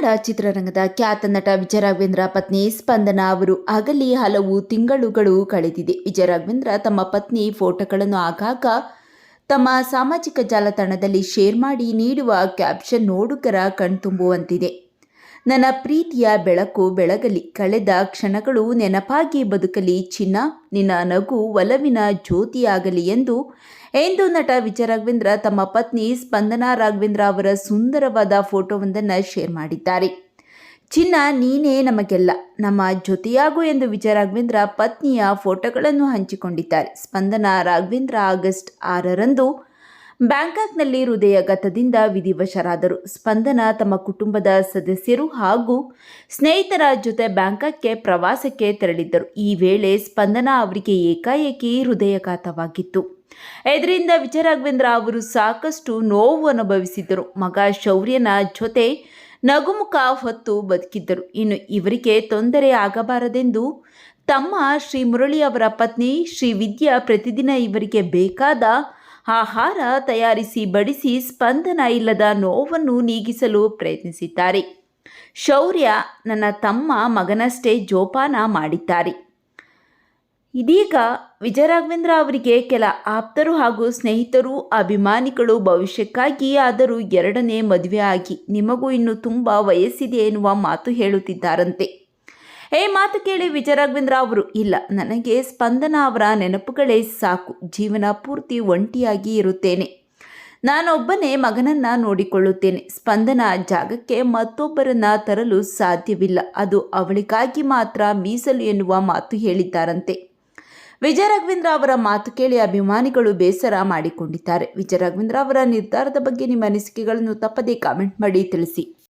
ಕನ್ನಡ ಚಿತ್ರರಂಗದ ಖ್ಯಾತ ನಟ ವಿಜಯ ರಾಘವೇಂದ್ರ ಪತ್ನಿ ಸ್ಪಂದನಾ ಅವರು ಅಗಲಿ ಹಲವು ತಿಂಗಳುಗಳು ಕಳೆದಿದೆ. ವಿಜಯ ರಾಘವೇಂದ್ರ ತಮ್ಮ ಪತ್ನಿ ಫೋಟೋಗಳನ್ನು ಆಗಾಗ ತಮ್ಮ ಸಾಮಾಜಿಕ ಜಾಲತಾಣದಲ್ಲಿ ಶೇರ್ ಮಾಡಿ ನೀಡುವ ಕ್ಯಾಪ್ಷನ್ ನೋಡುಗರ ಕಣ್ತುಂಬುವಂತಿದೆ. ನನ್ನ ಪ್ರೀತಿಯ ಬೆಳಕು ಬೆಳಗಲಿ, ಕಳೆದ ಕ್ಷಣಗಳು ನೆನಪಾಗಿ ಬದುಕಲಿ, ಚಿನ್ನ ನಿನ್ನ ನಗು ಒಲವಿನ ಜ್ಯೋತಿಯಾಗಲಿ ಎಂದು ಎಂದು ನಟ ವಿಜಯ ರಾಘವೇಂದ್ರ ತಮ್ಮ ಪತ್ನಿ ಸ್ಪಂದನಾ ರಾಘವೇಂದ್ರ ಅವರ ಸುಂದರವಾದ ಫೋಟೋವೊಂದನ್ನು ಶೇರ್ ಮಾಡಿದ್ದಾರೆ. ಚಿನ್ನ ನೀನೇ ನಮಗೆಲ್ಲ, ನಮ್ಮ ಜೊತೆಯಾಗು ಎಂದು ವಿಜಯ ರಾಘವೇಂದ್ರ ಪತ್ನಿಯ ಫೋಟೋಗಳನ್ನು ಹಂಚಿಕೊಂಡಿದ್ದಾರೆ. ಸ್ಪಂದನಾ ರಾಘವೇಂದ್ರ ಆಗಸ್ಟ್ ಆರರಂದು ಬ್ಯಾಂಕಾಕ್ನಲ್ಲಿ ಹೃದಯಘಾತದಿಂದ ವಿಧಿವಶರಾದರು. ಸ್ಪಂದನ ತಮ್ಮ ಕುಟುಂಬದ ಸದಸ್ಯರು ಹಾಗೂ ಸ್ನೇಹಿತರ ಜೊತೆ ಬ್ಯಾಂಕಾಕ್ಗೆ ಪ್ರವಾಸಕ್ಕೆ ತೆರಳಿದ್ದರು. ಈ ವೇಳೆ ಸ್ಪಂದನ ಅವರಿಗೆ ಏಕಾಏಕಿ ಹೃದಯಘಾತವಾಗಿತ್ತು ಇದರಿಂದ ವಿಜಯ ರಾಘವೇಂದ್ರ ಅವರು ಸಾಕಷ್ಟು ನೋವು ಅನುಭವಿಸಿದ್ದರು. ಮಗ ಶೌರ್ಯನ ಜೊತೆ ನಗುಮುಖ ಹೊತ್ತು ಬದುಕಿದ್ದರು. ಇನ್ನು ಇವರಿಗೆ ತೊಂದರೆ ಆಗಬಾರದೆಂದು ತಮ್ಮ ಶ್ರೀ ಮುರಳಿ ಅವರ ಪತ್ನಿ ಶ್ರೀ ವಿದ್ಯಾ ಪ್ರತಿದಿನ ಇವರಿಗೆ ಬೇಕಾದ ಆಹಾರ ತಯಾರಿಸಿ ಬಡಿಸಿ ಸ್ಪಂದನ ಇಲ್ಲದ ನೋವನ್ನು ನೀಗಿಸಲು ಪ್ರಯತ್ನಿಸಿದ್ದಾರೆ. ಶೌರ್ಯ ನನ್ನ ತಮ್ಮ ಮಗನಷ್ಟೇ ಜೋಪಾನ ಮಾಡಿದ್ದಾರೆ. ಇದೀಗ ವಿಜಯ ರಾಘವೇಂದ್ರ ಅವರಿಗೆ ಕೆಲ ಆಪ್ತರು ಹಾಗೂ ಸ್ನೇಹಿತರು, ಅಭಿಮಾನಿಗಳು ಭವಿಷ್ಯಕ್ಕಾಗಿ ಆದರೂ ಎರಡನೇ ಮದುವೆ ಆಗಿ ನಿಮಗೂ ಇನ್ನು ತುಂಬ ವಯಸ್ಸಿದೆ ಎನ್ನುವ ಮಾತು ಹೇಳುತ್ತಿದ್ದಾರಂತೆ. ಏ ಮಾತು ಕೇಳಿ ವಿಜಯ ರಾಘವೇಂದ್ರ ಅವರು, ಇಲ್ಲ, ನನಗೆ ಸ್ಪಂದನ ಅವರ ನೆನಪುಗಳೇ ಸಾಕು, ಜೀವನ ಪೂರ್ತಿ ಒಂಟಿಯಾಗಿ ಇರುತ್ತೇನೆ. ನಾನೊಬ್ಬನೇ ಮಗನನ್ನ ನೋಡಿಕೊಳ್ಳುತ್ತೇನೆ, ಸ್ಪಂದನ ಜಾಗಕ್ಕೆ ಮತ್ತೊಬ್ಬರನ್ನ ತರಲು ಸಾಧ್ಯವಿಲ್ಲ, ಅದು ಅವಳಿಗಾಗಿ ಮಾತ್ರ ಮೀಸಲು ಎನ್ನುವ ಮಾತು ಹೇಳಿದ್ದಾರಂತೆ. ವಿಜಯ ರಾಘವೇಂದ್ರ ಅವರ ಮಾತು ಕೇಳಿ ಅಭಿಮಾನಿಗಳು ಬೇಸರ ಮಾಡಿಕೊಂಡಿದ್ದಾರೆ. ವಿಜಯ ರಾಘವೇಂದ್ರ ಅವರ ನಿರ್ಧಾರದ ಬಗ್ಗೆ ನಿಮ್ಮ ಅನಿಸಿಕೆಗಳನ್ನು ತಪ್ಪದೇ ಕಾಮೆಂಟ್ ಮಾಡಿ ತಿಳಿಸಿ.